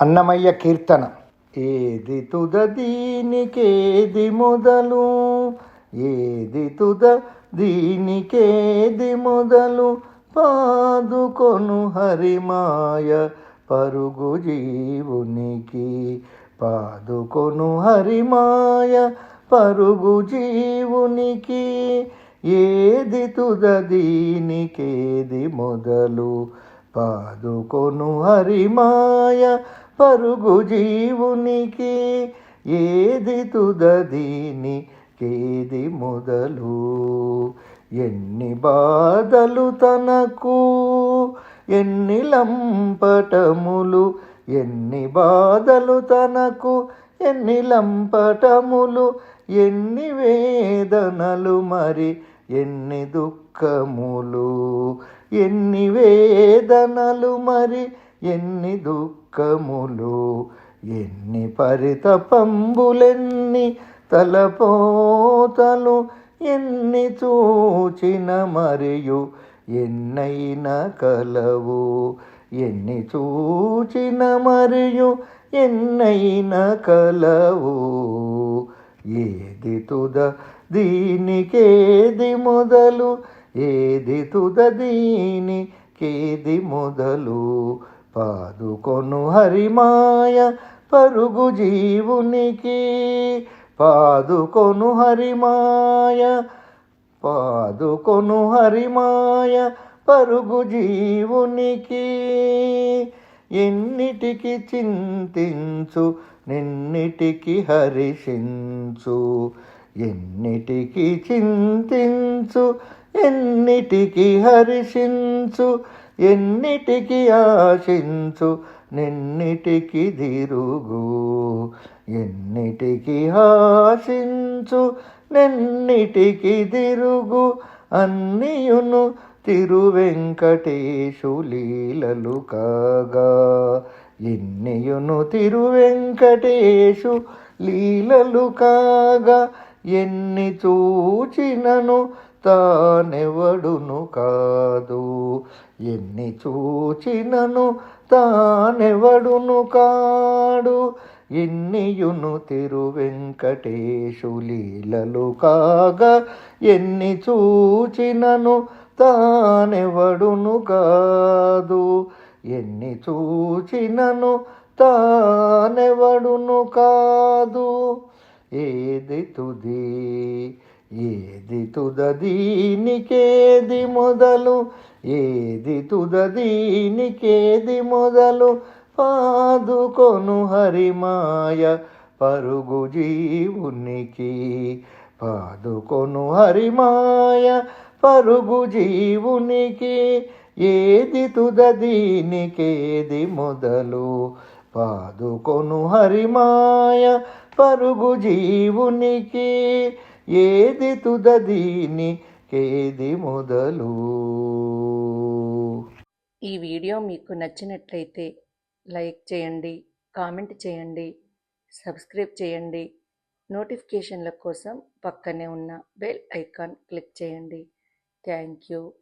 అన్నమయ్య కీర్తన. ఏది తుద దీనికేది మొదలు? ఏది తుద దీనికేది మొదలు? పాదుకొను హరిమాయ పరుగు జీవునికి. పాదుకొను హరిమాయ పరుగు జీవునికి. ఏది తుద దీనికేది మొదలు? పాదుకొను హరిమాయ పరుగు జీవునికి ఏది తుదీని కేది మొదలు? ఎన్ని బాధలు తనకు ఎన్ని లంపటములు? ఎన్ని బాధలు తనకు ఎన్ని లంపటములు? ఎన్ని వేదనలు మరి ఎన్ని దుఃఖములు? ఎన్ని వేదనలు మరి ఎన్ని దుఃఖములు ఎన్ని పరితపంబులెన్ని తలపోతలు ఎన్ని చూచిన మరియు ఎన్నైన కలవు ఎన్ని చూచిన మరియు ఎన్నైన కలవు. ఏది తుద దీనికేది మొదలు? ఏది తుద దీనికేది మొదలు? పాదుకొను హరిమాయ పరుగు జీవునికి. పాదుకొను హరిమాయ పాదుకొను హరిమాయ పరుగు జీవునికి. ఎన్నిటికి చింతించు నిన్నిటికి హరిషించు. ఎన్నిటికి చింతించు ఎన్నిటికి హర్షించు ఎన్నిటికి ఆశించు నిన్నిటికి దిరుగు ఎన్నిటికి ఆశించు నిన్నిటికి దిరుగు అన్నియును తిరువెంకటేశు లీలలు కాగా ఎన్నియును తిరువెంకటేశు లీలలు కాగా ఎన్ని చూచినను తానెవడును కాదు. ఎన్ని చూచినను తానెవడును కాడు. ఎన్నియును తిరు వెంకటేశులీలలు కాగా. ఎన్ని చూచినను తానెవడును కాదు. ఎన్ని చూచినను తానెవడును కాదు. ఏది తుది ఏది తుద దీనికేది మొదలు? ఏది తుద దీనికేది మొదలు? పాదుకొను హరిమాయ పరుగు జీవునికి. పాదుకొను హరిమాయ పరుగు జీవునికి. ఏది తుద దీనికేది మొదలు? పాదుకొను హరిమాయ పరుగు జీవునికి ఏది తుదీని కేది మొదలు. ఈ వీడియో మీకు నచ్చినట్లయితే లైక్ చేయండి కామెంట్ చేయండి సబ్స్క్రైబ్ చేయండి. నోటిఫికేషన్ల కోసం పక్కనే ఉన్న బెల్ ఐకాన్ క్లిక్ చేయండి. Thank you.